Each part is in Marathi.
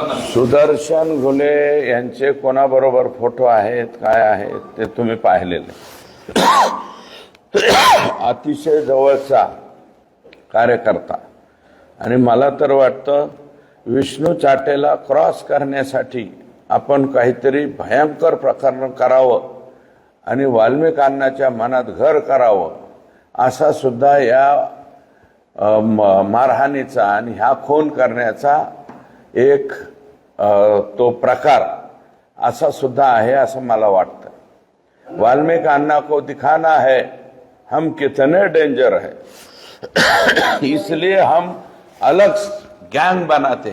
सुदर्शन घुले यांचे कोणाबरोबर फोटो आहेत काय आहेत ते तुम्ही पाहिलेले. अतिशय जवळचा कार्यकर्ता. आणि मला तर वाटतं विष्णू चाटेला क्रॉस करण्यासाठी आपण काहीतरी भयंकर प्रकरण करावं आणि वाल्मिकांनाच्या मनात घर करावं असा सुद्धा या म- मारहाणीचा आणि ह्या खून करण्याचा एक तो प्रकार असा सुद्धा आहे असं मला वाटतं. वाल्मिकांना अन्ना को दिखाना है हम कितने डेंजर है. इसलिए हम अलग गँग बनाते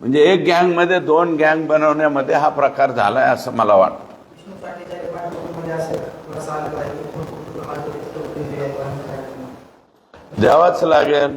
म्हणजे एक गँगमध्ये दोन गँग बनवण्यामध्ये हा प्रकार झालाय असं मला वाटतं. विष्णू द्यावाच लागेल.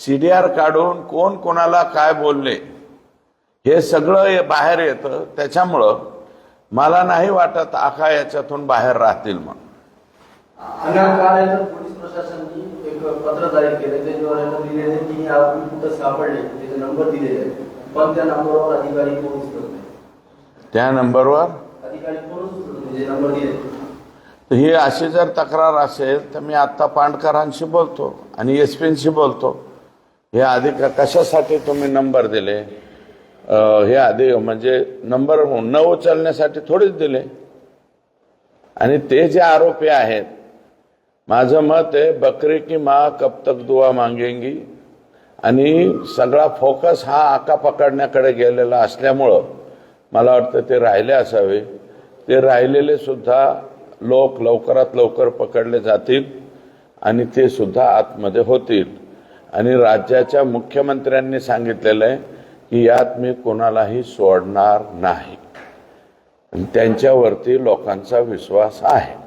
सीडीआर काढून कोण कोणाला काय बोलले हे सगळं बाहेर येतं. त्याच्यामुळं मला नाही वाटत आका याच्यातून बाहेर राहतील म्हणून. अनाथ काळानंतर पोलीस प्रशासनाने एक पत्र जारी केलं त्याच्यावर दिलेले की आरोपी कुठं सापडले त्याचे नंबर दिलेले आहेत. पण त्या नंबरवर अधिकारी कोण उचलत नाही. त्या नंबरवर? अधिकारी कोणच उचलत नाही. जे नंबर दिले तर ही अशी जर तक्रार असेल तर मी आत्ता पांडकरांशी बोलतो आणि एस पींशी बोलतो. हे आधी क- कशासाठी तुम्ही नंबर दिले? हे आधी म्हणजे नंबर न उचलण्यासाठी थोडीच दिले. आणि ते जे आरोपी आहेत माझं मत आहे बकरी की माँ कब तक दुवा मागेंगी. आणि सगळा फोकस हा आका पकडण्याकडे गेलेला असल्यामुळं मला वाटतं ते राहिले असावे. ते राहिलेले सुद्धा लोक लवकरात लवकर पकडले जातील आणि ते सुद्धा आतमध्ये होतील. आणि राज्याच्या मुख्यमंत्र्यांनी सांगितलेलं आहे की यात मी कोणालाही सोडणार नाही. त्यांच्यावरती लोकांचा विश्वास आहे.